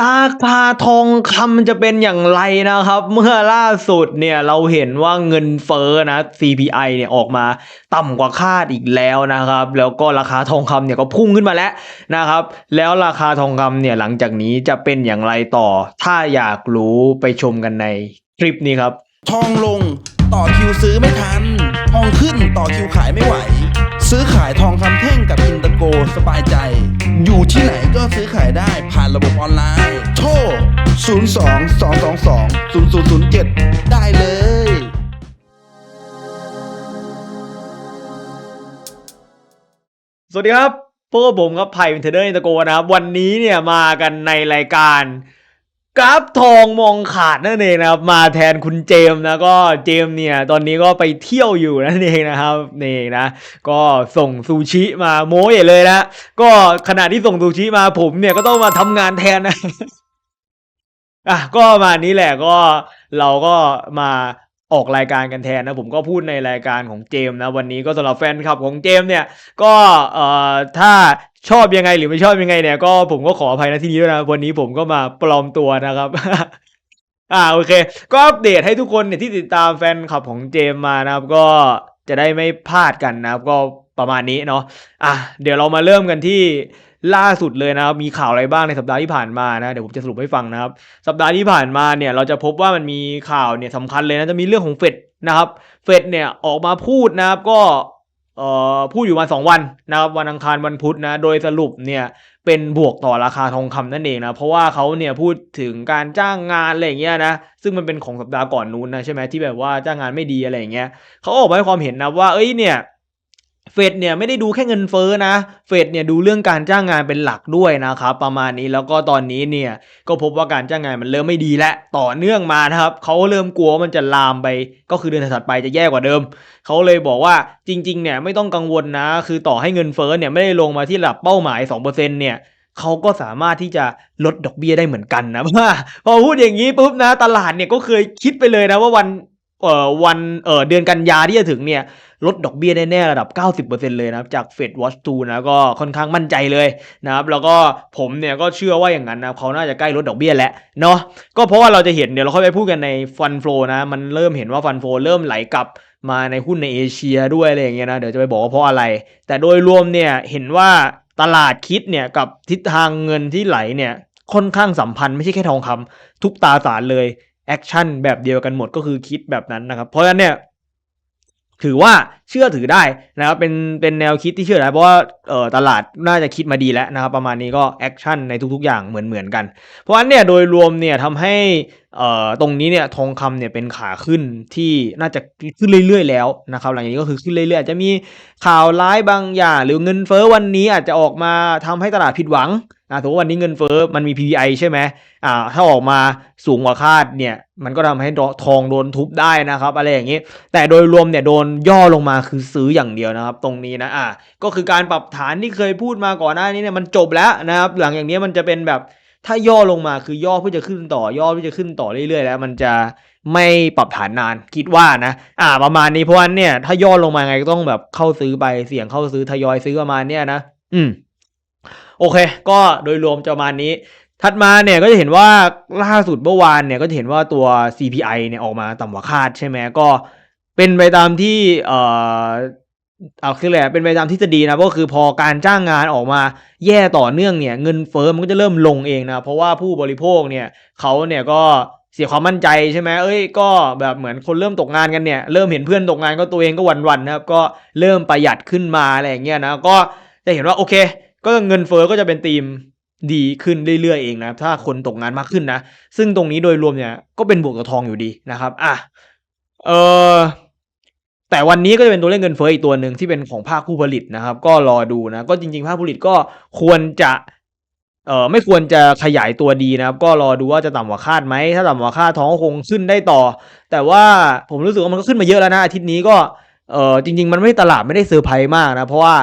ราคาทองคำจะเป็นอย่างไรนะครับ เมื่อล่าสุดเนี่ยเราเห็นว่าเงินเฟ้อนะ CPI เนี่ยออกมาต่ำกว่าคาดอีกแล้วนะครับ แล้วก็ราคาทองคำเนี่ยก็พุ่งขึ้นมาแล้วนะครับ แล้วราคาทองคำเนี่ยหลังจากนี้จะเป็นอย่างไรต่อ ถ้าอยากรู้ไปชมกันในคลิปนี้ครับ ทองลงต่อคิวซื้อไม่ทัน ทองขึ้นต่อคิวขายไม่ไหว ซื้อขายทองคำแท่งกับอินเตอร์โกสบายใจ อยู่ที่ไหนก็ซื้อขายได้ผ่านระบบออนไลน์ โทร 02 222 0007 ได้เลยสวัสดีครับพวกผมครับไผ่เป็นเทรดเดอร์อินเตอร์โกนะครับ วันนี้เนี่ยมากันในรายการ กราฟทองมองขาดนั่นเองนะครับมาแทนคุณเจมนะก็เจมเนี่ยตอนนี้ก็ไปเที่ยวอยู่นั่นเองนะครับนี่นะก็ส่งซูชิมาโม้ใหญ่เลยนะก็ขณะที่ส่งซูชิมาผมเนี่ยก็ต้องมาทำงานแทนนะอะก็มานี้แหละก็เราก็มาออกรายการกันแทนนะผมก็พูดในรายการของเจมนะวันนี้ก็สำหรับแฟนคลับของเจมเนี่ยก็เอ่อถ้า ชอบยังไงหรือไม่ชอบยังไงเนี่ยก็ผมก็ขออภัยนะที่นี้ด้วยนะวันนี้ผมก็มาปลอมตัวนะครับ อ่าโอเค ก็อัปเดตให้ทุกคนเนี่ยที่ติดตามแฟนคลับของเจมมานะครับ ก็จะได้ไม่พลาดกันนะครับก็ประมาณนี้เนาะอะเดี๋ยวเรามาเริ่มกันที่ล่าสุดเลยนะครับมีข่าวอะไรบ้างในสัปดาห์ที่ผ่านมานะเดี๋ยวผมจะสรุปให้ฟังนะครับ สัปดาห์ที่ผ่านมาเนี่ยเราจะพบว่ามันมีข่าวเนี่ยสำคัญเลยนะจะมีเรื่องของเฟดนะครับเฟดเนี่ยออกมาพูดนะครับก็ เอ่อพูดอยู่มาสองวันนะครับวันอังคารวันพุธนะโดยสรุปเนี่ยเป็นบวกต่อราคาทองคำนั่นเองนะเพราะว่าเขาเนี่ยพูดถึงการจ้างงานอะไรอย่างเงี้ยนะซึ่งมันเป็นของสัปดาห์ก่อนนู้นนะใช่ไหมที่แบบว่าจ้างงานไม่ดีอะไรอย่างเงี้ยเขาออกมาให้ความเห็นนะว่าเอ้ยเนี่ย เฟดเนี่ยไม่ได้ดูแค่เงินเฟ้อนะ เฟดเนี่ยดูเรื่องการจ้างงานเป็นหลักด้วยนะครับประมาณนี้แล้วก็ตอนนี้เนี่ยก็พบว่าการจ้างงานมันเริ่มไม่ดีและต่อเนื่องมานะครับเขาเริ่มกลัวมันจะลามไป ก็คือเดือนถัดไปจะแย่กว่าเดิม เขาเลยบอกว่าจริงๆเนี่ยไม่ต้องกังวลนะ คือต่อให้เงินเฟ้อเนี่ยไม่ได้ลงมาที่ระดับเป้าหมาย 2%เนี่ยเขาก็สามารถที่จะลดดอกเบี้ยได้เหมือนกันนะว่าพอพูดอย่างนี้ปุ๊บนะตลาดเนี่ยก็เคยคิดไปเลยนะว่าวันเอ่อวันเอ่อเดือนกันยาที่จะถึงเนี่ย ลดดอกเบี้ยแน่ๆระดับ 90%เลยนะครับจาก Fed Watch 2นะก็ค่อนข้างมั่นใจเลยนะครับแล้วก็ผมเนี่ยก็เชื่อว่าอย่างนั้นนะเขาน่าจะใกล้ลดดอกเบี้ยแล้วเนาะก็เพราะว่าเราจะเห็นเดี๋ยวเราค่อยไปพูดกันในฟันโฟนะมันเริ่มเห็นว่าฟันโฟเริ่มไหลกลับมาในหุ้นในเอเชียด้วยอะไรอย่างเงี้ยนะเดี๋ยวจะไปบอกว่าเพราะอะไร แต่โดยรวมเนี่ยเห็นว่าตลาดคิดเนี่ยกับทิศทางเงินที่ไหลเนี่ยค่อนข้างสัมพันธ์ไม่ใช่แค่ทองคำทุกตราสารเลยแอคชั่นแบบเดียวกันหมดก็คือคิดแบบนั้นนะครับ เพราะฉะนั้นเนี่ย ถือว่าเชื่อถือได้นะครับเป็นเป็นแนวคิดที่เชื่อได้เพราะว่าเออตลาดน่าจะคิดมาดีแล้วนะครับ ประมาณนี้ก็แอคชั่นในทุกๆ อย่างเหมือนเหมือนกัน เพราะฉะนั้นเนี่ยโดยรวมเนี่ยทำให้เอ่อตรงนี้เนี่ยทองคำเนี่ยเป็นขาขึ้นที่น่าจะขึ้นเรื่อย ๆ แล้วนะครับหลังจากนี้ก็คือขึ้นเรื่อยๆอาจจะมีข่าวร้ายบางอย่าง หรือเงินเฟ้อวันนี้อาจจะออกมาทำให้ตลาดผิดหวัง อ่าถือว่าวันนี้เงินเฟ้อมันมี PPI ใช่ไหมอ่า ถ้าออกมาสูงกว่าคาดเนี่ย มันก็ทำให้ทองโดนทุบได้นะครับ อะไรอย่างนี้ แต่โดยรวมเนี่ยโดนย่อลงมาคือซื้ออย่างเดียวนะครับ ตรงนี้นะ อะก็คือการปรับฐานที่เคยพูดมาก่อนหน้านี้เนี่ยมันจบแล้วนะครับ หลังอย่างนี้มันจะเป็นแบบถ้าย่อลงมาคือย่อเพื่อจะขึ้นต่อย่อเพื่อจะขึ้นต่อเรื่อยๆ แล้ว มันจะไม่ปรับฐานนานคิดว่านะ อ่า ประมาณนี้เพราะว่าเนี่ยถ้าย่อลงมาไงก็ต้องแบบเข้าซื้อไปเสี่ยงเข้าซื้อทยอยซื้อประมาณเนี้ยนะ อืม โอเค ก็โดยรวมจะประมาณนี้ ถัดมาเนี่ยก็จะเห็นว่าล่าสุดเมื่อวานเนี่ยก็จะเห็นว่าตัว CPI เนี่ยออกมาต่ำกว่าคาดใช่ไหมก็เป็นไปตามที่เอ่อเอาคืออะไรอะเป็นไปตามทฤษฎีนะก็คือพอการจ้างงานออกมาแย่ต่อเนื่องเนี่ยเงินเฟ้อมันก็จะเริ่มลงเองนะเพราะว่าผู้บริโภคเนี่ยเขาเนี่ยก็เสียความมั่นใจใช่ไหมเอ้ย ก็แบบเหมือนคนเริ่มตกงานกันเนี่ย เริ่มเห็นเพื่อนตกงานก็ตัวเองก็วันๆนะครับ ก็เริ่มประหยัดขึ้นมาอะไรอย่างเงี้ยนะ ก็จะเห็นว่าโอเค ก็เงินเฟ้อก็จะเป็นธีมดีขึ้นเรื่อยๆเองนะถ้าคนตกงานมากขึ้นนะ ซึ่งตรงนี้โดยรวมเนี่ยก็เป็นบวกกับทองอยู่ดีนะครับอะเออแต่วันนี้ก็จะเป็นตัวเลขเงินเฟ้ออีกตัวหนึ่งที่เป็นของภาคผู้ผลิตนะครับ ก็รอดูนะ ก็จริงๆ ภาคผู้ผลิตก็ควรจะเอ่อไม่ควรจะขยายตัวดีนะครับ ก็รอดูว่าจะต่ำกว่าคาดไหมถ้าต่ำกว่าคาดท้องก็คงขึ้นได้ต่อ แต่ว่าผมรู้สึกว่ามันก็ขึ้นมาเยอะแล้วนะอาทิตย์นี้ก็เออจริง ๆ มันไม่ตลาดไม่ได้เซอร์ไพรส์มากนะเพราะว่า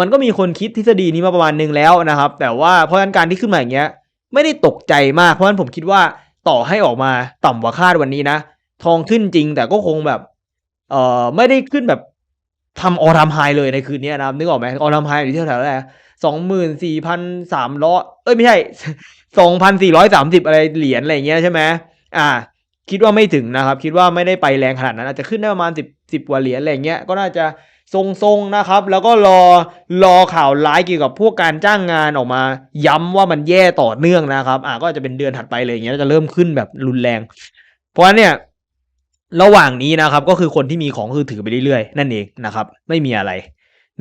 มันก็มีคนคิดทฤษฎีนี้มาประมาณนึงแล้วนะครับ แต่ว่าเพราะฉะนั้นการที่ขึ้นมาอย่างเงี้ยไม่ได้ตกใจมากเพราะฉะนั้นผมคิดว่าต่อให้ออกมาต่ำกว่าคาดวันนี้นะ ทองขึ้นจริงแต่ก็คงแบบเอ่อไม่ได้ขึ้นแบบทำออทำไฮเลยในคืนนี้นะครับนึกออกไหมออทำไฮอยู่ที่เท่าไหร่สองหมื่นสี่พันสามร้อยเอ้ยไม่ใช่สองพันสี่ร้อยสามสิบอะไรเหรียญอะไรเงี้ยใช่ไหมอ่า คิดว่าไม่ถึงนะครับ คิดว่าไม่ได้ไปแรงขนาดนั้น อาจจะขึ้นได้ประมาณสิบสิบกว่าเหรียญอะไรเงี้ยก็น่าจะ ทรงๆนะครับ แล้วก็รอรอข่าวร้ายเกี่ยวกับพวกการจ้างงานออกมา ย้ำว่ามันแย่ต่อเนื่องนะครับ อ่าก็จะเป็นเดือนถัดไปเลยอย่างเงี้ยจะเริ่มขึ้นแบบรุนแรง เพราะฉะนั้นเนี่ยระหว่างนี้นะครับ ก็คือคนที่มีของคือถือไปเรื่อยๆ นั่นเองนะครับ ไม่มีอะไร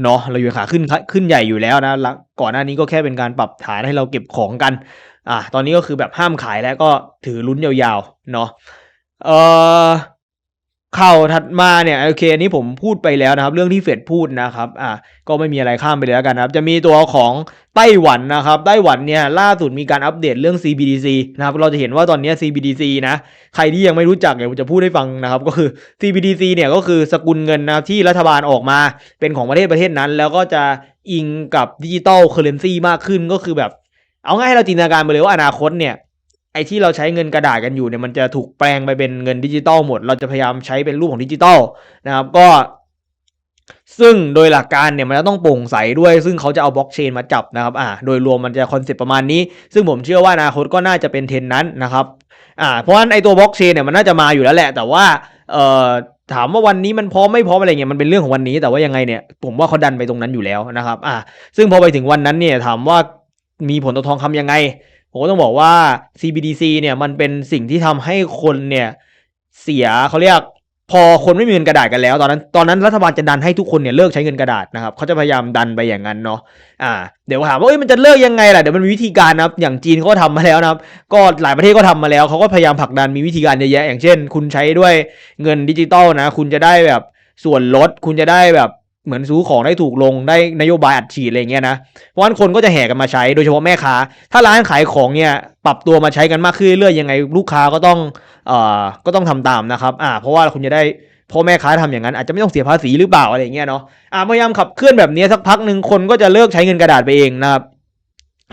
เนาะเราอยู่ขาขึ้นขึ้นใหญ่อยู่แล้วนะลก่อนหน้านี้ก็แค่เป็นการปรับฐานให้เราเก็บของกัน อะตอนนี้ก็คือแบบห้ามขายแล้วก็ถือลุ้นยาวๆเนาะเอ่อ ข่าวถัดมาเนี่ยโอเคอันนี้ผมพูดไปแล้วนะครับ เรื่องที่เฟดพูดนะครับอะก็ไม่มีอะไรข้ามไปเลยแล้วกันนะครับ จะมีตัวของไต้หวันนะครับ ไต้หวันเนี่ยล่าสุดมีการอัปเดตเรื่อง CBDC นะครับเราจะเห็นว่าตอนนี้ CBDC นะใครที่ยังไม่รู้จักเดี๋ยผมจะพูดให้ฟังนะครับ ก็คือ CBDC เนี่ยก็คือสกุลเงินนะที่รัฐบาลออกมาเป็นของประเทศประเทศนั้น แล้วก็จะอิงกับดิจิตอลเคอร์เรนซีมากขึ้นก็คือแบบ เอาง่ายให้เราจินตนาการไปเลยว่าอนาคตเนี่ย ไอ้ที่เราใช้เงินกระดาษกันอยู่เนี่ยมันจะถูกแปลงไปเป็นเงินดิจิตอลหมด เราจะพยายามใช้เป็นรูปของดิจิตอลนะครับก็ ซึ่งโดยหลักการเนี่ยมันจะต้องโปร่งใสด้วย ซึ่งเขาจะเอาบล็อกเชนมาจับนะครับอ่าโดยรวมมันจะคอนเซปต์ประมาณนี้ ซึ่งผมเชื่อว่าอนาคตก็น่าจะเป็นเทรนนั้นนะครับอ่าเพราะฉะนั้นไอ้ตัวบล็อกเชนเนี่ยมันน่าจะมาอยู่แล้วแหละ แต่ว่าเอ่อถามว่าวันนี้มันพร้อมไม่พร้อมอะไรเงี้ยมันเป็นเรื่องของวันนี้แต่ว่ายังไงเนี่ยผมว่าเขาดันไปตรงนั้นอยู่แล้วนะครับอ่าซึ่งพอไปถึงวันนั้นเนี่ยถามว่ามีผลต่อทองคำยังไง ผมก็ต้องบอกว่า CBDC เนี่ยมันเป็นสิ่งที่ทำให้คนเนี่ยเสียเขาเรียกพอคนไม่มีเงินกระดาษกันแล้ว ตอนนั้นตอนนั้นรัฐบาลจะดันให้ทุกคนเนี่ยเลิกใช้เงินกระดาษนะครับเขาจะพยายามดันไปอย่างนั้นเนาะอ่าเดี๋ยวถามว่าเอ้ยมันจะเลิกยังไงล่ะเดี๋ยวมันมีวิธีการนะครับอย่างจีนเขาก็ทำมาแล้วนะครับ ก็หลายประเทศก็ทำมาแล้วเขาก็พยายามผลักดันมีวิธีการเยอะแยะอย่างเช่น คุณใช้ด้วยเงินดิจิตอลนะ คุณจะได้แบบส่วนลด คุณจะได้แบบ เหมือนซื้อของได้ถูกลงได้นโยบายอัดฉีดอะไรเงี้ยนะ เพราะฉะนั้นคนก็จะแห่กันมาใช้โดยเฉพาะแม่ค้า ถ้าร้านขายของเนี่ยปรับตัวมาใช้กันมากขึ้นเรื่อยๆยังไงลูกค้าก็ต้องเอ่อก็ต้องทำตามนะครับอ่าเพราะว่าคุณจะได้พ่อแม่ค้าทำอย่างนั้นอาจจะไม่ต้องเสียภาษีหรือเปล่าอะไรเงี้ยเนาะอ่าพยายามขับเคลื่อนแบบนี้สักพักหนึ่งคนก็จะเลิกใช้เงินกระดาษไปเองนะครับ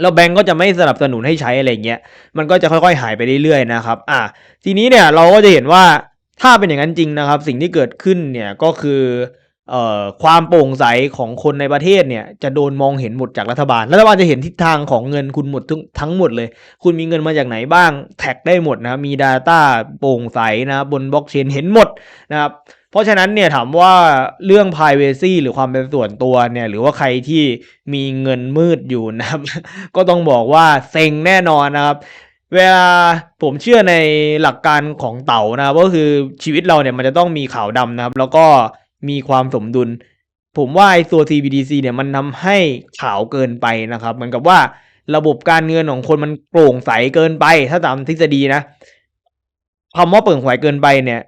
แล้วแบงก์ก็จะไม่สนับสนุนให้ใช้อะไรเงี้ย มันก็จะค่อยๆหายไปเรื่อยๆนะครับ อ่า ทีนี้เนี่ยเราก็จะเห็นว่าถ้าเป็นอย่างนั้นจริงนะครับ สิ่งที่เกิดขึ้นเนี่ยก็คือ ความโปร่งใสของคนในประเทศเนี่ยจะโดนมองเห็นหมดจากรัฐบาล รัฐบาลจะเห็นทิศทางของเงินคุณหมดทั้งหมดเลย คุณมีเงินมาจากไหนบ้าง แท็กได้หมดนะ มี Data โปร่งใสนะบนบล็อกเชนเห็นหมดนะครับ เพราะฉะนั้นเนี่ยถามว่าเรื่อง privacy หรือความเป็นส่วนตัวเนี่ยหรือว่าใครที่มีเงินมืดอยู่นะครับ ก็ต้องบอกว่าเซ็งแน่นอนนะครับเวลาผมเชื่อในหลักการของเต๋านะครับก็คือชีวิตเราเนี่ยมันจะต้องมีขาวดำนะครับ แล้วก็ มีความสมดุล ผมว่าไอ้ตัว CBDC เนี่ยมันทำให้ขาวเกินไปนะครับ เหมือนกับว่าระบบการเงินของคนมันโปร่งใสเกินไป ถ้าตามทฤษฎีนะคำว่าโปร่งใสเกินไปเนี่ย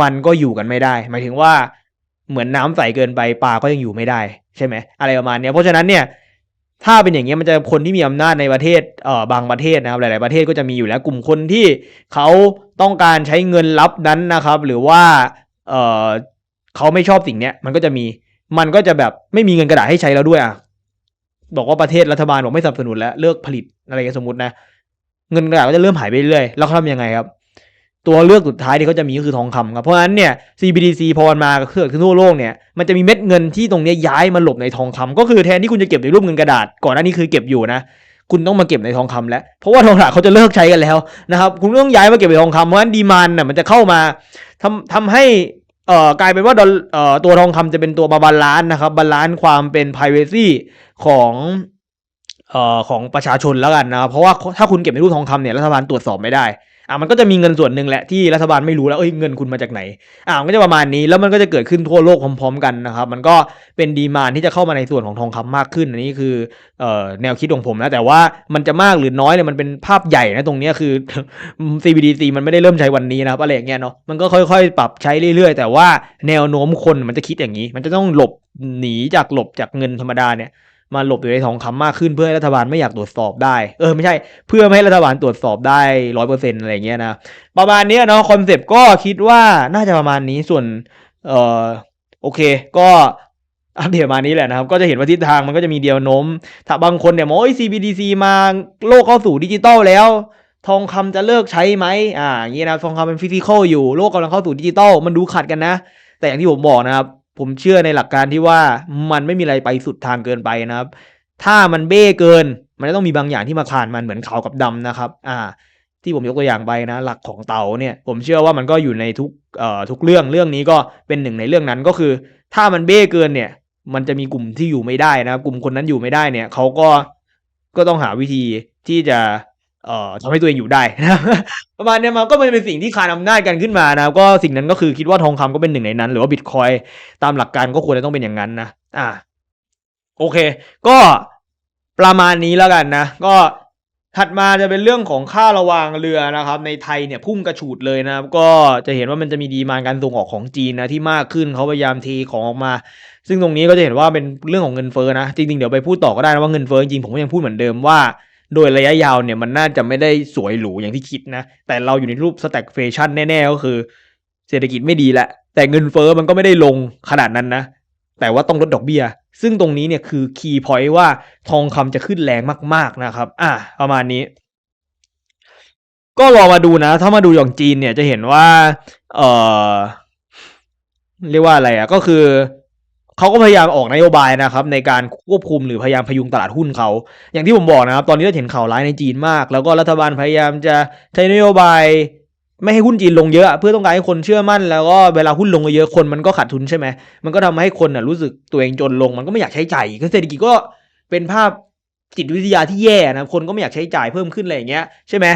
มันก็อยู่กันไม่ได้ หมายถึงว่าเหมือนน้ำใสเกินไปปลาก็ยังอยู่ไม่ได้ ใช่ไหมอะไรประมาณนี้เพราะฉะนั้นเนี่ย ถ้าเป็นอย่างเงี้ยมันจะคนที่มีอำนาจในประเทศเอ่อบางประเทศนะครับหลาย ๆประเทศก็จะมีอยู่แล้วกลุ่มคนที่เขาต้องการใช้เงินลับนั้นนะครับ หรือว่าเอ่อ เขาไม่ชอบสิ่งเนี้ยมันก็จะมีมันก็จะแบบไม่มีเงินกระดาษให้ใช้แล้วด้วยอะบอกว่าประเทศรัฐบาลบอกไม่สนับสนุนแล้วเลิกผลิตอะไรกันสมมตินะเงินกระดาษก็จะเริ่มหายไปเรื่อยแล้วเขาทำยังไงครับ ตัวเลือกสุดท้ายที่เขาจะมีก็คือทองคำครับเพราะฉะนั้นเนี่ย CBDC พอมันมาเกิดขึ้นทั่วโลกเนี่ยมันจะมีเม็ดเงินที่ตรงนี้ย้ายมาหลบในทองคำก็คือแทนที่คุณจะเก็บในรูปเงินกระดาษ ก่อนหน้านี้คือเก็บอยู่นะคุณต้องมาเก็บในทองคำแล้ว เพราะว่าทองกระดาเขาจะเลิกใช้กันแล้วนะครับ คุณต้องย้ายมาเก็บในทองคำเพราะฉะนั้นดีมานน่ะมันจะเข้ามาทำทำให้ เอ่อกลายเป็นว่าดอลเอ่อตัวทองคำจะเป็นตัวมาบาลานซ์นะครับบาลานซ์ความเป็น p r i เวซีของเอ่อของประชาชนแล้วกันนะครับเพราะว่าถ้าคุณเก็บในรูปทองคำเนี่ยรัฐบาลตรวจสอบไม่ได้ อะมันก็จะมีเงินส่วนหนึ่งแหละที่รัฐบาลไม่รู้แล้วเอ้ยเงินคุณมาจากไหนอะมันก็จะประมาณนี้แล้วมันก็จะเกิดขึ้นทั่วโลกพร้อม ๆ กันนะครับ มันก็เป็นดีมานที่จะเข้ามาในส่วนของทองคำมากขึ้น อันนี้คือเอ่อแนวคิดของผมนะแต่ว่ามันจะมากหรือน้อยเนี่ยมันเป็นภาพใหญ่นะตรงนี้คือ CBDC มันไม่ได้เริ่มใช้วันนี้นะครับอะไรอย่างเงี้ยเนาะมันก็ค่อยๆ ปรับใช้เรื่อยๆ แต่ว่าแนวโน้มคนมันจะคิดอย่างนี้ มันจะต้องหลบหนีจากหลบจากเงินธรรมดาเนี่ย มาหลบอยู่ในทองคำมากขึ้นเพื่อให้รัฐบาลไม่อยากตรวจสอบได้ เออไม่ใช่เพื่อไม่ให้รัฐบาลตรวจสอบได้ร้อยเปอร์เซ็นต์อะไรเงี้ยนะประมาณนี้เนาะคอนเซปต์ก็คิดว่าน่าจะประมาณนี้ส่วนเออโอเคก็อัปเดตประมาณนี้แหละนะครับ ก็จะเห็นว่าทิศทางมันก็จะมีเดียวโน้ม ถ้าบางคนเนี่ยมองว่า CBDC มาโลกเข้าสู่ดิจิตอลแล้ว ทองคำจะเลิกใช้ไหมอ่าอย่างนี้นะทองคำเป็นฟิสิกอลอยู่โลกกำลังเข้าสู่ดิจิตอลมันดูขัดกันนะ แต่อย่างที่ผมบอกนะครับ ผมเชื่อในหลักการที่ว่ามันไม่มีอะไรไปสุดทางเกินไปนะครับ ถ้ามันเบ้เกิน มันจะต้องมีบางอย่างที่มาคานมันเหมือนขาวกับดำนะครับ อ่า ที่ผมยกตัวอย่างไปนะ หลักของเต๋าเนี่ย ผมเชื่อว่ามันก็อยู่ในทุกเอ่อทุกเรื่องเรื่องนี้ก็เป็นหนึ่งในเรื่องนั้นก็คือ ถ้ามันเบ้เกินเนี่ย มันจะมีกลุ่มที่อยู่ไม่ได้นะครับ กลุ่มคนนั้นอยู่ไม่ได้เนี่ยเขาก็ก็ต้องหาวิธีที่จะ เอ่อทำให้ตัวเองอยู่ได้นะประมาณเนี้ยมันก็เป็นสิ่งที่คานอำนาจกันขึ้นมานะก็สิ่งนั้นก็คือคิดว่าทองคำก็เป็นหนึ่งในนั้น หรือว่าบิตคอยตามหลักการก็ควรจะต้องเป็นอย่างนั้นนะอ่า โอเค ก็ประมาณนี้แล้วกันนะ ก็ถัดมาจะเป็นเรื่องของค่าระวางเรือนะครับ ในไทยเนี่ยพุ่งกระฉูดเลยนะครับ ก็จะเห็นว่ามันจะมีดีมานการส่งออกของจีนนะที่มากขึ้นเขาพยายามเทของออกมา ซึ่งตรงนี้ก็จะเห็นว่าเป็นเรื่องของเงินเฟ้อนะจริงๆเดี๋ยวไปพูดต่อก็ได้นะว่าเงินเฟ้อจริงผมก็ยังพูดเหมือนเดิมว่า โดยระยะยาวเนี่ยมันน่าจะไม่ได้สวยหรูอย่างที่คิดนะ แต่เราอยู่ในรูปสแต็กเฟชั่นแน่ๆ ก็คือ เศรษฐกิจไม่ดีแหละ แต่เงินเฟ้อมันก็ไม่ได้ลงขนาดนั้นนะ แต่ว่าต้องลดดอกเบี้ย ซึ่งตรงนี้เนี่ยคือคีย์พอยต์ว่าทองคำจะขึ้นแรงมากๆนะครับ อะประมาณนี้ ก็รอมาดูนะ ถ้ามาดูอย่างจีนเนี่ยจะเห็นว่า เออเรียกว่าอะไรอะ ก็คือ เขาก็พยายามออกนโยบายนะครับในการควบคุมหรือพยายามพยุงตลาดหุ้นเขา อย่างที่ผมบอกนะครับ ตอนนี้เราเห็นข่าวร้ายในจีนมาก แล้วก็รัฐบาลพยายามจะใช้นโยบายไม่ให้หุ้นจีนลงเยอะ เพื่อต้องการให้คนเชื่อมั่น แล้วก็เวลาหุ้นลงเยอะคนมันก็ขาดทุนใช่ไหมมันก็ทำให้คนน่ะรู้สึกตัวเองจนลงมันก็ไม่อยากใช้จ่ายเศรษฐกิจก็เป็นภาพจิตวิทยาที่แย่นะคนก็ไม่อยากใช้จ่ายเพิ่มขึ้นอะไรอย่างเงี้ยใช่ไหม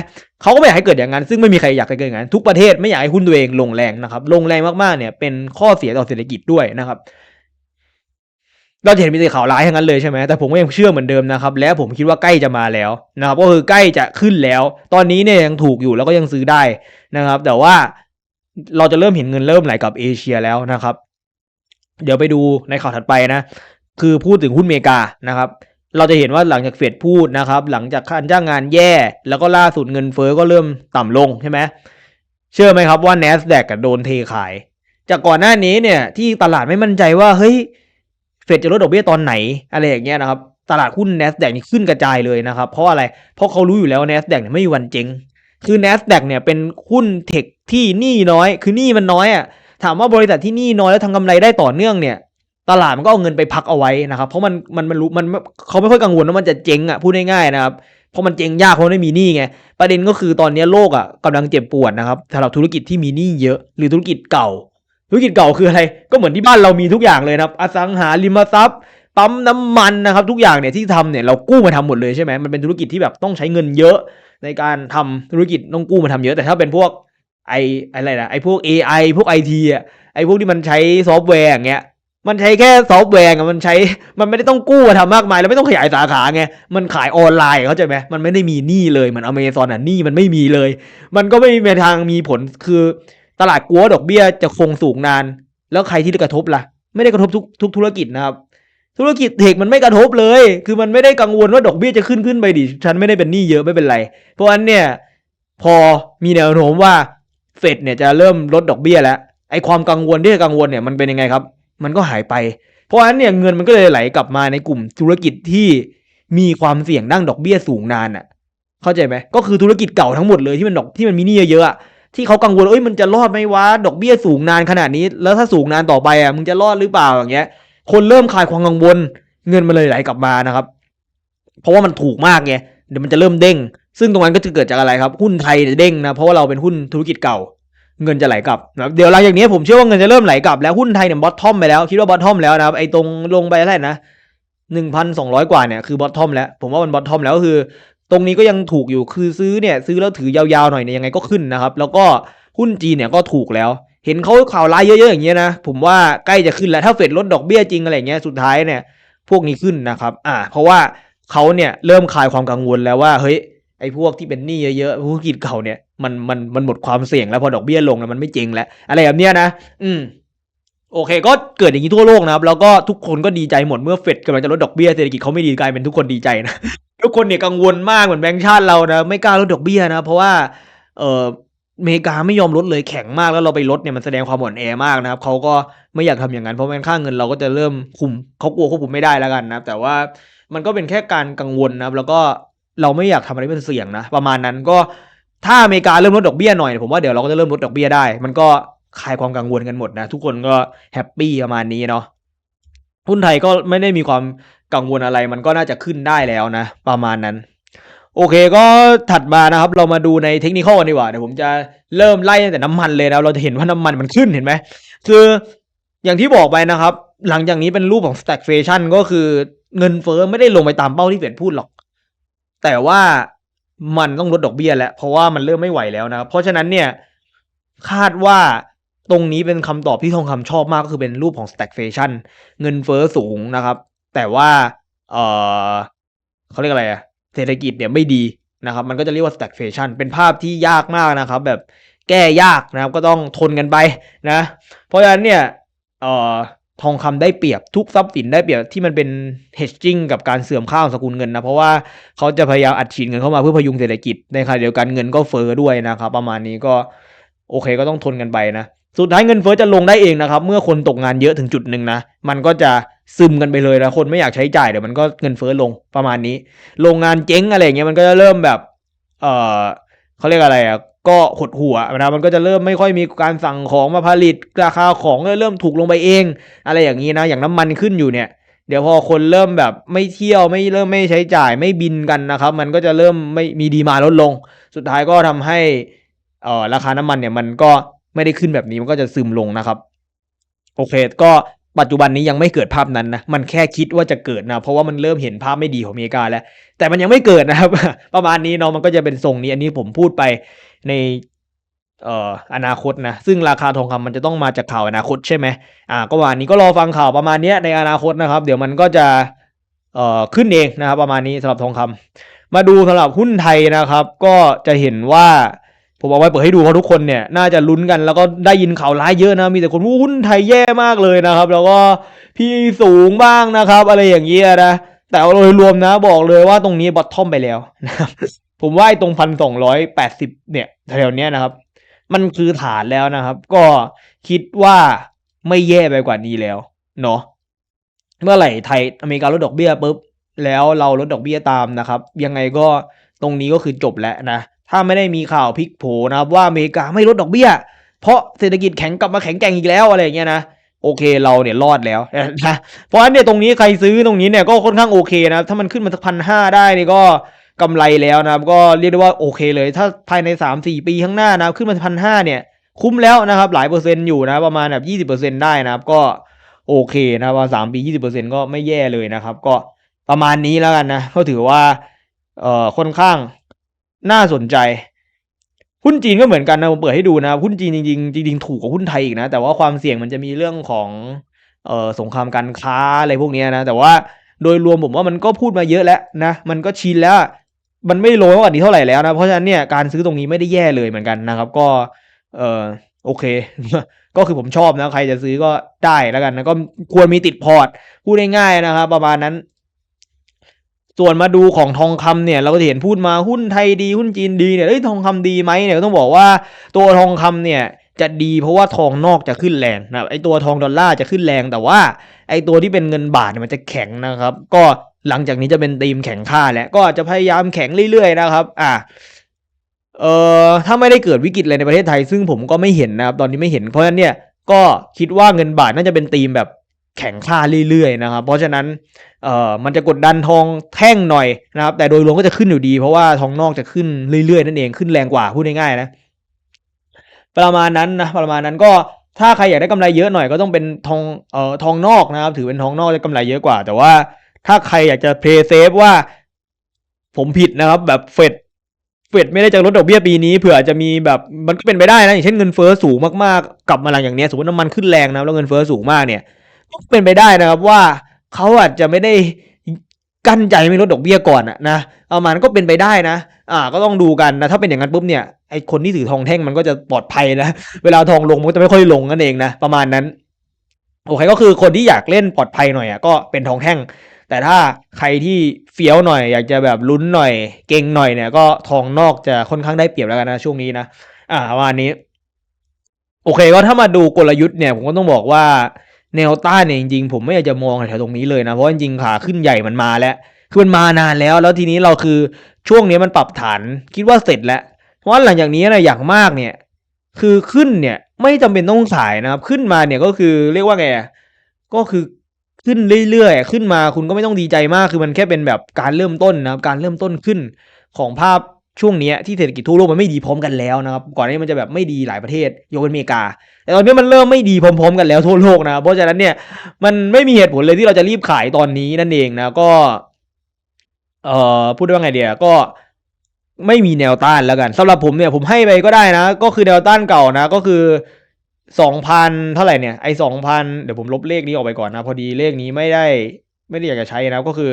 เขาก็ไม่อยากให้เกิดอย่างนั้น ซึ่งไม่มีใครอยากให้เกิดอย่างนั้นทุกประเทศไม่อยากให้หุ้นตัวเองลงแรงนะครับลงแรงมากๆเนี่ยเป็นข้อเสียต่อเศรษฐกิจด้วยนะครับ เราจะเห็นมีแต่ข่าวร้ายทั้งนั้นเลยใช่ไหมแต่ผมก็ยังเชื่อเหมือนเดิมนะครับ และผมคิดว่าใกล้จะมาแล้วนะครับ ก็คือใกล้จะขึ้นแล้ว ตอนนี้เนี่ยยังถูกอยู่แล้วก็ยังซื้อได้นะครับ แต่ว่าเราจะเริ่มเห็นเงินเริ่มไหลกลับเอเชียแล้วนะครับ เดี๋ยวไปดูในข่าวถัดไปนะ คือพูดถึงหุ้นเมกานะครับ เราจะเห็นว่าหลังจากเฟดพูดนะครับ หลังจากการจ้างงานแย่ แล้วก็ล่าสุดเงินเฟ้อก็เริ่มต่ำลงใช่ไหมเชื่อไหมครับว่า N a s d a q โดนเทขาย จากก่อนหน้านี้เนี่ยที่ตลาดไม่มั่นใจว่าเฮ้ย เฟดจะลดดอกเบี้ยตอนไหนอะไรอย่างเงี้ยนะครับตลาดหุ้น N a s d a q นี่ขึ้นกระจายเลยนะครับ เพราะอะไร เพราะเขารู้อยู่แล้วว่า N a s d a q เนี่ยไม่มีวันเจ๊งคือ N a s d a q เนี่ยเป็นหุ้นเทคที่หนี้น้อย คือหนี้มันน้อยอะถามว่าบริษัทที่หนี้น้อยแล้วทำกำไรได้ต่อเนื่องเนี่ย ตลาดมันก็เอาเงินไปพักเอาไว้นะครับ เพราะมันมันมันรู้มันเขาไม่ค่อยกังวลว่ามันจะเจ๊งอะพูดง่ายๆนะครับเพราะมันเจ๊งยากเพราะไม่มีหนี้ไงประเด็นก็คือตอนนี้โลกอะกำลังเจ็บปวดนะครับสำหรับธุรกิจที่มีหนี้เยอะ หรือธุรกิจเก่า ธุรกิจเก่าคืออะไร ก็เหมือนที่บ้านเรามีทุกอย่างเลยนะครับ อสังหาริมทรัพย์ ปั๊มน้ำมันนะครับ ทุกอย่างเนี่ยที่ทำเนี่ยเรากู้มาทำหมดเลยใช่ไหมมันเป็นธุรกิจที่แบบต้องใช้เงินเยอะในการทำธุรกิจต้องกู้มาทำเยอะ แต่ถ้าเป็นพวกไออะไรนะไอพวก AI พวกไอทีอะไอพวกที่มันใช้ซอฟต์แวร์อย่างเงี้ยมันใช้แค่ซอฟต์แวร์อะมันใช้ มันไม่ได้ต้องกู้มาทำมากมาย แล้วไม่ต้องขยายสาขาไง มันขายออนไลน์เข้าใจไหมมันไม่ได้มีหนี้เลย เหมือนอเมซอนอะหนี้มันไม่มีเลย มันก็ไม่มีทางมีผลคือ ตลาดกลัวดอกเบี้ยจะคงสูงนาน แล้วใครที่ได้กระทบล่ะ ไม่ได้กระทบทุกทุกธุรกิจนะครับ ธุรกิจเทคมันไม่กระทบเลย คือมันไม่ได้กังวลว่าดอกเบี้ยจะขึ้นขึ้นไปดิฉันไม่ได้เป็นหนี้เยอะไม่เป็นไร เพราะฉะนั้นเนี่ยพอมีแนวโน้มว่าเฟดเนี่ยจะเริ่มลดดอกเบี้ยแล้วไอ้ความกังวลที่จะกังวลเนี่ยมันเป็นยังไงครับ มันก็หายไป เพราะฉะนั้นเนี่ยเงินมันก็เลยไหลกลับมาในกลุ่มธุรกิจที่มีความเสี่ยงด้านดอกเบี้ยสูงนานอะ เข้าใจไหมก็คือธุรกิจเก่าทั้งหมดเลยที่มันดอกที่มันมีหนี้เยอะๆอะ ที่เขากังวลเอ้ยมันจะรอดไหมวะดอกเบี้ยสูงนานขนาดนี้ แล้วถ้าสูงนานต่อไปอะมึงจะรอดหรือเปล่าอย่างเงี้ย คนเริ่มคลายความกังวลเงินมันเลยไหลกลับมานะครับ เพราะว่ามันถูกมากไงเดี๋ยวมันจะเริ่มเด้ง ซึ่งตรงนั้นก็จะเกิดจากอะไรครับ หุ้นไทยจะเด้งนะเพราะว่าเราเป็นหุ้นธุรกิจเก่า เงินจะไหลกลับนะเดี๋ยวหลังจากนี้ผมเชื่อว่าเงินจะเริ่มไหลกลับแล้วหุ้นไทยเนี่ยบอททอมไปแล้วคิดว่าบอททอมแล้วนะครับไอ้ตรงลงไปเท่าไหร่นะหนึ่งพันสองร้อยกว่าเนี่ยคือบอททอมแล้ว ผมว่ามันบอททอมแล้วก็คือ ตรงนี้ก็ยังถูกอยู่คือซื้อเนี่ยซื้อแล้วถือยาวๆหน่อยเนี่ยยังไงก็ขึ้นนะครับ แล้วก็หุ้นจีนเนี่ยก็ถูกแล้ว เห็นเขาข่าวร้ายเยอะๆอย่างเงี้ยนะผมว่าใกล้จะขึ้นแล้วถ้าเฟดลดดอกเบี้ยจริงอะไรเงี้ยสุดท้ายเนี่ยพวกนี้ขึ้นนะครับอ่าเพราะว่าเขาเนี่ยเริ่มคลายความกังวลแล้วว่าเฮ้ยไอ้พวกที่เป็นหนี้เยอะๆธุรกิจเก่าเนี่ยมันมันมันหมดความเสี่ยงแล้วพอดอกเบี้ยลงแล้วมันไม่เจ๊งแล้วอะไรแบบเนี้ยนะ อืม โอเคก็เกิดอย่างนี้ทั่วโลกนะครับ แล้วก็ทุกคนก็ดีใจหมดเมื่อเฟดกำลังจะลดดอกเบี้ยเศรษฐกิจเขาไม่ดีกลายเป็นทุกคนดีใจนะ ทุกคนเนี่ยกังวลมากเหมือนแบงก์ชาติเรานะ ไม่กล้าลดดอกเบี้ยนะ เพราะว่า เอออเมริกาไม่ยอมลดเลยแข็งมากแล้วเราไปลดเนี่ยมันแสดงความอ่อนแอมากนะครับเขาก็ไม่อยากทำอย่างนั้นเพราะมันค่าเงินเราก็จะเริ่มคุมเขากลัวควบคุมไม่ได้แล้วกันนะแต่ว่ามันก็เป็นแค่การกังวลนะครับแล้วก็เราไม่อยากทำอะไรเป็นเสี่ยงนะ ประมาณนั้นก็ถ้าอเมริกาเริ่มลดดอกเบี้ยหน่อยผมว่าเดี๋ยวเราก็จะเริ่มลดดอกเบี้ยได้ มันก็ คลายความกังวลกันหมดนะ ทุกคนก็แฮปปี้ประมาณนี้เนาะหุ้นไทยก็ไม่ได้มีความกังวลอะไร มันก็น่าจะขึ้นได้แล้วนะ ประมาณนั้น โอเคก็ถัดมานะครับ เรามาดูในเทคนิคกันดีกว่าเดี๋ยวผมจะเริ่มไล่ตั้งแต่น้ำมันเลยนะเราจะเห็นว่าน้ำมันมันขึ้นเห็นไหมคืออย่างที่บอกไปนะครับ หลังจากนี้เป็นรูปของ stagflation ก็คือเงินเฟ้อไม่ได้ลงไปตามเป้าที่เฟดพูดหรอก แต่ว่ามันต้องลดดอกเบี้ยแล้วเพราะว่ามันเริ่มไม่ไหวแล้วนะครับเพราะฉะนั้นเนี่ยคาดว่า ตรงนี้เป็นคำตอบที่ทองคำชอบมากก็คือเป็นรูปของ stagflation เงินเฟ้อสูงนะครับ แต่ว่าเออเขาเรียกอะไรอะเศรษฐกิจเนี่ยไม่ดีนะครับ มันก็จะเรียกว่า stagflation เป็นภาพที่ยากมากนะครับ แบบแก้ยากนะครับ ก็ต้องทนกันไปนะ เพราะฉะนั้นเนี่ยเอ่อทองคำได้เปรียบทุกทรัพย์สินได้เปรียบที่มันเป็น hedging กับการเสื่อมค่าของสกุลเงินนะเพราะว่าเขาจะพยายามอัดฉีดเงินเข้ามาเพื่อพยุงเศรษฐกิจในขณะเดียวกันเงินก็เฟ้อด้วยนะครับ ประมาณนี้ก็โอเคก็ต้องทนกันไปนะ สุดท้ายเงินเฟ้อจะลงได้เองนะครับ เมื่อคนตกงานเยอะถึงจุดหนึ่งนะ มันก็จะซึมกันไปเลยนะคนไม่อยากใช้จ่ายเดี๋ยวมันก็เงินเฟ้อลงประมาณนี้ โรงงานเจ๊งอะไรเงี้ยมันก็จะเริ่มแบบ เออเขาเรียกอะไรอะก็หดหัวนะมันก็จะเริ่มไม่ค่อยมีการสั่งของมาผลิตราคาของก็เริ่มถูกลงไปเอง อะไรอย่างนี้นะ อย่างน้ำมันขึ้นอยู่เนี่ย เดี๋ยวพอคนเริ่มแบบไม่เที่ยวไม่เริ่มไม่ใช้จ่ายไม่บินกันนะครับ มันก็จะเริ่มไม่มีดีมาลดลง สุดท้ายก็ทำให้เออราคาน้ำมันเนี่ยมันก็ ไม่ได้ขึ้นแบบนี้มันก็จะซึมลงนะครับ โอเค ก็ปัจจุบันนี้ยังไม่เกิดภาพนั้นนะ มันแค่คิดว่าจะเกิดนะ เพราะว่ามันเริ่มเห็นภาพไม่ดีของอเมริกาแล้ว แต่มันยังไม่เกิดนะครับ ประมาณนี้เนาะมันก็จะเป็นทรงนี้ อันนี้ผมพูดไปในเอ่ออนาคตนะ ซึ่งราคาทองคำมันจะต้องมาจากข่าวอนาคตใช่ไหมอ่า ก็วันนี้ก็รอฟังข่าวประมาณเนี้ยในอนาคตนะครับ เดี๋ยวมันก็จะเอ่อขึ้นเองนะครับ ประมาณนี้สำหรับทองคำมาดูสำหรับหุ้นไทยนะครับ ก็จะเห็นว่า ผมเอาไว้เปิดให้ดูเพราะทุกคนเนี่ยน่าจะลุ้นกันแล้วก็ได้ยินข่าวร้ายเยอะนะมีแต่คนหุ้นไทยแย่มากเลยนะครับ แล้วก็พี่สูงบ้างนะครับ อะไรอย่างเงี้ยนะแต่โดยรวมนะบอกเลยว่าตรงนี้บอททอมไปแล้วนะครับผมว่าไอ้ตรงพันสองร้อยแปดสิบเนี่ยแถวเนี้ยนะครับ มันคือฐานแล้วนะครับ ก็คิดว่าไม่แย่ไปกว่านี้แล้วเนาะเมื่อไหร่ไทยอเมริกาลดดอกเบี้ยปุ๊บแล้วเราลดดอกเบี้ยตามนะครับ ยังไงก็ตรงนี้ก็คือจบแล้วนะ ถ้าไม่ได้มีข่าวพลิกโผนะครับว่าอเมริกาไม่ลดดอกเบี้ย เพราะเศรษฐกิจแข็งกลับมาแข็งแกร่งอีกแล้วอะไรเงี้ยนะโอเคเราเนี่ยรอดแล้วนะเพราะฉะนั้นเนี่ยตรงนี้ใครซื้อตรงนี้เนี่ยก็ค่อนข้างโอเคนะถ้ามันขึ้นมาสักพันห้าได้นี่ก็กำไรแล้วนะก็เรียกได้ว่าโอเคเลย ถ้าภายในสามสี่ปีข้างหน้านะขึ้นมาพันห้าเนี่ยคุ้มแล้วนะครับหลายเปอร์เซ็นต์อยู่นะประมาณแบบยี่สิบเปอร์เซ็นต์ได้นะครับก็โอเคนะครับว่าสามปียี่สิบเปอร์เซ็นต์ก็ไม่แย่เลยนะครับ ก็ประมาณนี้แล้วกันนะก็ถือว่าเอ่อค่อนข้าง น่าสนใจ หุ้นจีนก็เหมือนกันนะผมเปิดให้ดูนะหุ้นจีนจริงๆจริงๆถูกกว่าหุ้นไทยอีกนะ แต่ว่าความเสี่ยงมันจะมีเรื่องของเออสงครามการค้าอะไรพวกนี้นะ แต่ว่าโดยรวมผมว่ามันก็พูดมาเยอะแล้วนะ มันก็ชินแล้ว มันไม่โลกว่านี้เท่าไหร่แล้วนะ เพราะฉะนั้นเนี่ยการซื้อตรงนี้ไม่ได้แย่เลยเหมือนกันนะครับ ก็เออโอเค ก็คือผมชอบนะ ใครจะซื้อก็ได้แล้วกันนะ ก็ควรมีติดพอร์ต พูดง่ายๆนะครับ ประมาณนั้น ส่วนมาดูของทองคำเนี่ยเราก็จะเห็นพูดมาหุ้นไทยดีหุ้นจีนดีเนี่ยเอ้ยทองคำดีไหมเนี่ยก็ต้องบอกว่าตัวทองคำเนี่ยจะดีเพราะว่าทองนอกจะขึ้นแรงนะครับไอตัวทองดอลลาร์จะขึ้นแรงแต่ว่าไอตัวที่เป็นเงินบาทเนี่ยมันจะแข็งนะครับ ก็หลังจากนี้จะเป็นธีมแข็งค่าแล้วก็จจะพยายามแข็งเรื่อยๆนะครับ อ่าเอ่อถ้าไม่ได้เกิดวิกฤตอะไรในประเทศไทย ซึ่งผมก็ไม่เห็นนะครับตอนนี้ไม่เห็นเพราะฉะนั้นเนี่ยก็คิดว่าเงินบาทน่าจะเป็นธีมแบบ แข็งค่าเรื่อยๆนะครับเพราะฉะนั้นเอ่อมันจะกดดันทองแท่งหน่อยนะครับแต่โดยรวมก็จะขึ้นอยู่ดี เพราะว่าทองนอกจะขึ้นเรื่อยๆนั่นเองขึ้นแรงกว่าพูดง่ายๆนะประมาณนั้นนะประมาณนั้นก็ถ้าใครอยากได้กำไรเยอะหน่อยก็ต้องเป็นทองเอ่อทองนอกนะครับ ถือเป็นทองนอกจะกำไรเยอะกว่า แต่ว่าถ้าใครอยากจะเพลย์เซฟว่า ผมผิดนะครับ แบบเฟดเฟดไม่ได้จะลดดอกเบี้ยปีนี้เผื่อจะมีแบบมันก็เป็นไปได้นะอย่างเช่นเงินเฟ้อสูงมากๆกลับมาหลังอย่างเนี้ยสมมติน้ำมันขึ้นแรงนะแล้วเงินเฟ้อสูงมากเนี่ย ก็เป็นไปได้นะครับว่าเขาอาจจะไม่ได้กั้นใจไม่ลดดอกเบี้ยก่อนอะนะประมาณก็เป็นไปได้นะ อ่า ก็ต้องดูกันนะ ถ้าเป็นอย่างนั้นปุ๊บเนี่ยไอคนที่ถือทองแท่งมันก็จะปลอดภัยนะ เวลาทองลงมันก็จะไม่ค่อยลงนั่นเองนะ ประมาณนั้น โอเค ก็คือคนที่อยากเล่นปลอดภัยหน่อยอะก็เป็นทองแท่ง แต่ถ้าใครที่เฟี้ยวหน่อย อยากจะแบบลุ้นหน่อย เก่งหน่อยเนี่ย ก็ทองนอกจะค่อนข้างได้เปรียบแล้วกันนะช่วงนี้นะ อ่าประมาณนี้ โอเค ก็ถ้ามาดูกลยุทธ์เนี่ย ผมก็ต้องบอกว่า แนวต้านเนี่ยจริงๆผมไม่อยากจะมองแถวตรงนี้เลยนะ เพราะจริงๆขาขึ้นใหญ่มันมาแล้ว คือมันมานานแล้ว แล้วทีนี้เราคือช่วงนี้มันปรับฐานคิดว่าเสร็จแล้ว เพราะหลังจากนี้นะอย่างมากเนี่ย คือขึ้นเนี่ยไม่จำเป็นต้องขายนะครับ ขึ้นมาเนี่ยก็คือเรียกว่าไงก็คือขึ้นเรื่อยๆ ขึ้นมาคุณก็ไม่ต้องดีใจมาก คือมันแค่เป็นแบบการเริ่มต้นนะครับ การเริ่มต้นขึ้นของภาพ ช่วงนี้ที่เศรษฐกิจทั่วโลกมันไม่ดีพร้อมกันแล้วนะครับก่อนหน้านี้มันจะแบบไม่ดีหลายประเทศยกเว้นอเมริกา แต่ตอนนี้มันเริ่มไม่ดีพร้อม ๆ กันแล้วทั่วโลกนะเพราะฉะนั้นเนี่ยมันไม่มีเหตุผลเลยที่เราจะรีบขายตอนนี้นั่นเองนะก็เอ่อพูดได้ว่าไงเดียก็ไม่มีแนวต้านแล้วกันสำหรับผมเนี่ยผมให้ไปก็ได้นะ ก็คือแนวต้านเก่านะก็คือสองพันเท่าไหร่เนี่ยไอสองพันเดี๋ยวผมลบเลขนี้ออกไปก่อนนะ พอดีเลขนี้ไม่ได้ไม่ได้อยากจะใช้นะก็คือ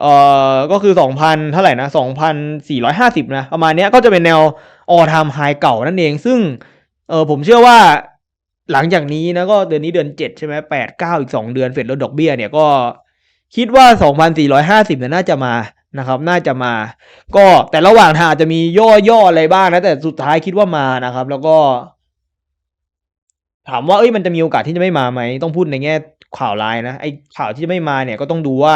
เอ่อก็คือสองพันเท่าไหร่นะสองพันสี่ร้อยห้าสิบนะประมาณเนี้ยก็จะเป็นแนวออทามไฮเก่านั่นเองซึ่งเออผมเชื่อว่าหลังจากนี้นะก็เดือนนี้เดือนเจ็ดใช่ไหมแปดเก้าอีกสองเดือนเฟดลดดอกเบี้ยเนี่ยก็คิดว่าสองพันสี่ร้อยห้าสิบเนี่ยน่าจะมานะครับ น่าจะมา ก็แต่ระหว่างทางอาจจะมีย่อๆอะไรบ้างนะ แต่สุดท้ายคิดว่ามานะครับ แล้วก็ ถามว่าเอ้ยมันจะมีโอกาสที่จะไม่มาไหมต้องพูดในแง่ข่าวร้ายนะไอ้ข่าวที่จะไม่มาเนี่ยก็ต้องดูว่า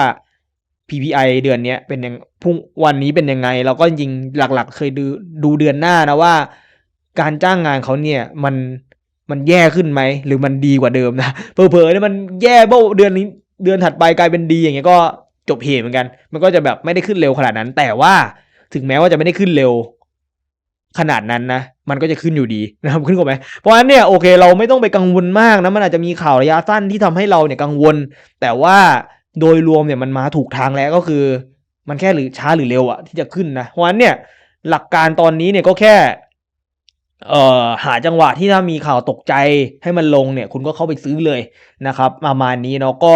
PPI เดือนนี้เป็นยังพุ่งวันนี้เป็นยังไงแล้วก็จริงหลักๆ เคยดูดูเดือนหน้านะว่า การจ้างงานเขาเนี่ยมันมันแย่ขึ้นไหม หรือมันดีกว่าเดิมนะเผลอๆเนี่ยมันแย่เบ้าเดือนนี้เดือนถัดไปกลายเป็นดีอย่างเงี้ยก็จบเหตุเหมือนกัน มันก็จะแบบไม่ได้ขึ้นเร็วขนาดนั้น แต่ว่าถึงแม้ว่าจะไม่ได้ขึ้นเร็วขนาดนั้นนะ มันก็จะขึ้นอยู่ดีนะครับขึ้นกว่าไหมเพราะฉะนั้นเนี่ยโอเคเราไม่ต้องไปกังวลมากนะมันอาจจะมีข่าวระยะสั้นที่ทำให้เราเนี่ยกังวล แต่ว่า โดยรวมเนี่ยมันมาถูกทางแล้วก็คือ มันแค่หรือช้าหรือเร็วอะที่จะขึ้นนะเพราะฉะนั้นเนี่ยหลักการตอนนี้เนี่ยก็แค่เอ่อหาจังหวะที่ถ้ามีข่าวตกใจให้มันลงเนี่ย คุณก็เข้าไปซื้อเลยนะครับประมาณนี้เนาะก็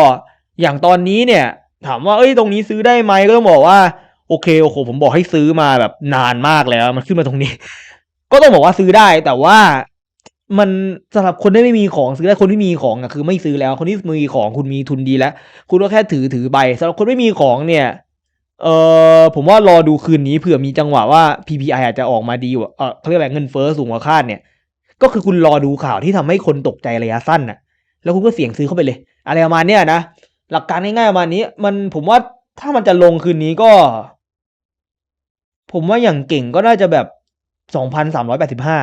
อย่างตอนนี้เนี่ย ถามว่าเอ้ยตรงนี้ซื้อได้ไหมก็ต้องบอกว่า โอเคโอ้โหผมบอกให้ซื้อมาแบบนานมากแล้ว มันขึ้นมาตรงนี้ ก็ต้องบอกว่าซื้อได้แต่ว่า มันสำหรับคนที่ไม่มีของซื้อได้คนที่มีของอะคือไม่ซื้อแล้ว คนที่มีของคุณมีทุนดีแล้ว คุณก็แค่ถือถือใบสำหรับคนไม่มีของเนี่ยเออผมว่ารอดูคืนนี้เผื่อมีจังหวะว่า PPI อาจจะออกมาดีกว่าเออเขาเรียกอะไรเงินเฟ้อสูงกว่าคาดเนี่ย ก็คือคุณรอดูข่าวที่ทำให้คนตกใจระยะสั้นน่ะ แล้วคุณก็เสี่ยงซื้อเข้าไปเลย อะไรประมาณเนี้ยนะหลักการง่ายๆประมาณนี้ มันผมว่าถ้ามันจะลงคืนนี้ก็ ผมว่าอย่างเก่งก็น่าจะแบบสองพันสามร้อยแปดสิบห้า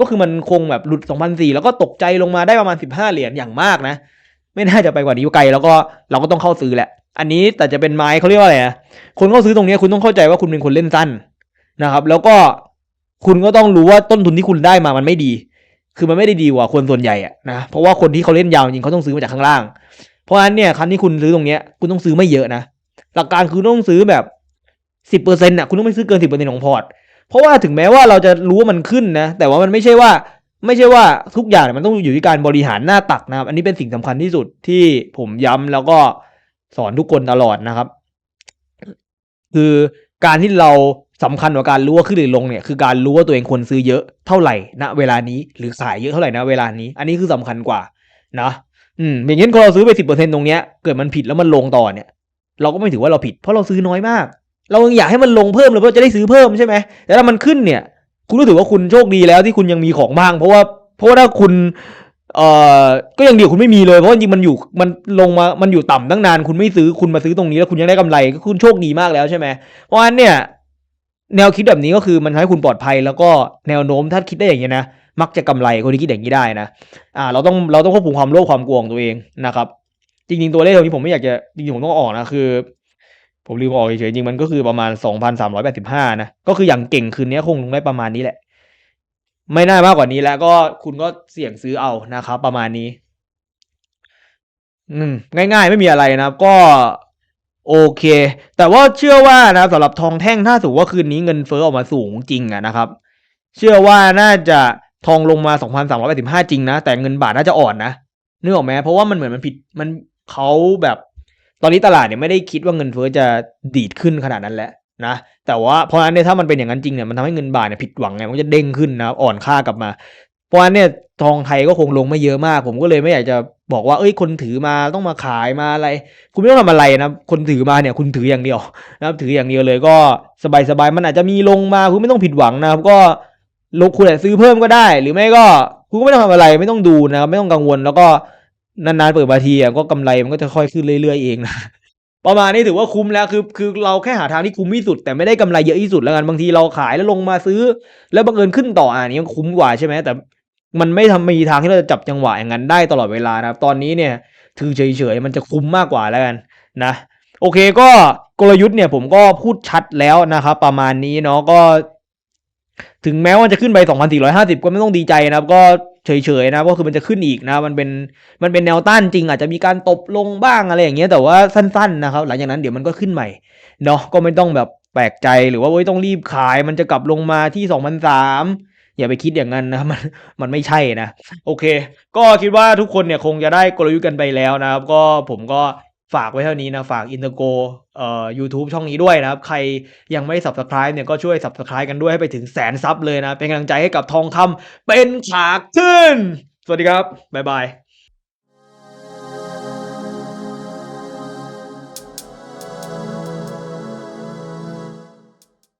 ก็คือมันคงแบบหลุดสองพันสี่แล้วก็ตกใจลงมาได้ประมาณสิบห้าเหรียญอย่างมากนะ ไม่น่าจะไปกว่านี้ไกลแล้วก็เราก็ต้องเข้าซื้อแหละ อันนี้แต่จะเป็นไม้เขาเรียกว่าอะไรนะคนเข้าซื้อตรงนี้คุณต้องเข้าใจว่าคุณเป็นคนเล่นสั้นนะครับ แล้วก็คุณก็ต้องรู้ว่าต้นทุนที่คุณได้มามันไม่ดี คือมันไม่ได้ดีกว่าคนส่วนใหญ่อะนะ เพราะว่าคนที่เขาเล่นยาวจริงเขาต้องซื้อมาจากข้างล่าง เพราะฉะนั้นเนี่ยครั้งที่คุณซื้อตรงเนี้ยคุณต้องซื้อไม่เยอะนะ หลักการคือต้องซื้อแบบสิบเปอร์เซ็นต์ะคุณต้องไม่ซื้อเกินสิบเปอร์เซ็นต์ของพอร์ต เพราะว่าถึงแม้ว่าเราจะรู้ว่ามันขึ้นนะ แต่ว่ามันไม่ใช่ว่า ไม่ใช่ว่าทุกอย่างมันต้องอยู่ที่การบริหารหน้าตักนะครับ อันนี้เป็นสิ่งสำคัญที่สุดที่ผมย้ำแล้วก็สอนทุกคนตลอดนะครับ คือการที่เราสำคัญกว่าการรู้ว่าขึ้นหรือลงเนี่ยคือการรู้ว่าตัวเองควรซื้อเยอะเท่าไหร่ณเวลานี้หรือขายเยอะเท่าไหร่ณเวลานี้ อันนี้คือสำคัญกว่านะอืมอย่างเช่นพอเราซื้อไปสิบเปอร์เซ็นตรงเนี้ยเกิดมันผิดแล้วมันลงต่อเนี่ย เราก็ไม่ถือว่าเราผิดเพราะเราซื้อน้อยมาก เรายังอยากให้มันลงเพิ่มเลยเพราะจะได้ซื้อเพิ่มใช่ไหมแต่ถ้ามันขึ้นเนี่ย คุณก็ถือว่าคุณโชคดีแล้วที่คุณยังมีของบ้าง เพราะว่าเพราะว่าถ้าคุณเอ่อก็ยังดีกว่าคุณไม่มีเลยเพราะจริงมันอยู่มันลงมามันอยู่ต่ำตั้งนาน คุณไม่ซื้อคุณมาซื้อตรงนี้แล้วคุณยังได้กำไรก็คุณโชคดีมากแล้วใช่ไหมเพราะฉะนั้นเนี่ย แนวคิดแบบนี้ก็คือมันทำให้คุณปลอดภัย แล้วก็แนวโน้มถ้าคิดได้อย่างนี้ยนะมักจะกำไรคนที่คิดอย่างนี้ได้นะอ่าเราต้องเราต้องควบคุมความโลภความกลัวของตัวเองนะครับ จริง ๆ ตัวเลขตรงนี้ผมไม่อยากจะจริงๆผมต้องออกนะคือ ผมลืมออกเฉยๆจริงมันก็คือประมาณสองพันสามร้อยแปดสิบห้านะ ก็คืออย่างเก่งคืนนี้คงลงได้ประมาณนี้แหละ ไม่น่ามากกว่านี้แล้วก็คุณก็เสี่ยงซื้อเอานะครับ ประมาณนี้ อืม ง่าย ๆ ไม่มีอะไรนะครับ ก็โอเค แต่ว่าเชื่อว่านะสำหรับทองแท่งถ้าสมมติว่าคืนนี้เงินเฟ้อออกมาสูงจริงอะนะครับ เชื่อว่าน่าจะทองลงมา2,385จริงนะ แต่เงินบาทน่าจะอ่อนนะนึกออกไหมเพราะว่ามันเหมือนมันผิดมันเขาแบบ ตอนนี้ตลาดเนี่ยไม่ได้คิดว่าเงินเฟ้อจะดีดขึ้นขนาดนั้นแหละนะแต่ว่าเพราะฉะนั้นเนี่ยถ้ามันเป็นอย่างนั้นจริงเนี่ยมันทำให้เงินบาทเนี่ยผิดหวังไงมันจะเด้งขึ้นนะอ่อนค่ากลับมา เพราะฉะนั้นเนี่ยทองไทยก็คงลงไม่เยอะมาก ผมก็เลยไม่อยากจะบอกว่าเอ้ยคนถือมาต้องมาขายมาอะไร คุณไม่ต้องทำอะไรนะคนถือมาเนี่ยคุณถืออย่างเดียวนะครับถืออย่างเดียวเลยก็สบายๆมันอาจจะมีลงมาคุณไม่ต้องผิดหวังนะครับก็ลงคุณอาจจะซื้อเพิ่มก็ได้ หรือไม่ก็คุณก็ไม่ต้องทำอะไรไม่ต้องดูนะครับไม่ต้องกังวลแล้วก็ นานๆเปิดบาทีอะก็กำไรมันก็จะค่อยขึ้นเรื่อยๆเองนะประมาณนี้ถือว่าคุ้มแล้วคือคือเราแค่หาทางที่คุ้มที่สุด แต่ไม่ได้กำไรเยอะที่สุดแล้วกันบางทีเราขายแล้วลงมาซื้อ แล้วบังเอิญขึ้นต่ออ่านี้มันคุ้มกว่าใช่ไหมแต่มันไม่ทำมีทางที่เราจะจับจังหวะอย่างนั้นได้ตลอดเวลานะครับ ตอนนี้เนี่ยถือเฉยๆมันจะคุ้มมากกว่าแล้วกันนะโอเคก็กลยุทธ์เนี่ยผมก็พูดชัดแล้วนะครับประมาณนี้เนาะก็ ถึงแม้ว่าจะขึ้นไป 2,450 ก็ไม่ต้องดีใจนะครับ ก็ เฉยๆนะก็คือมันจะขึ้นอีกนะมันเป็นมันเป็นแนวต้านจริง อาจจะมีการตบลงบ้างอะไรอย่างเงี้ยแต่ว่าสั้นๆนะครับ หลังจากนั้นเดี๋ยวมันก็ขึ้นใหม่เนาะก็ไม่ต้องแบบแปลกใจหรือว่าโอ้ยต้องรีบขายมันจะกลับลงมาที่ 2003อย่าไปคิดอย่างนั้นนะมันมันไม่ใช่นะ โอเค ก็คิดว่าทุกคนเนี่ยคงจะได้กลยุทธ์กันไปแล้วนะครับ ก็ผมก็ ฝากไว้เท่านี้นะฝากอินเตอร์โกเอ่อยูทูบช่องนี้ด้วยนะครับ ใครยังไม่ Subscribe เนี่ยก็ช่วย Subscribe กันด้วยให้ไปถึงแสนซับเลยนะ เป็นกำลังใจให้กับทองคำเป็นขาขึ้น สวัสดีครับ บ๊ายบาย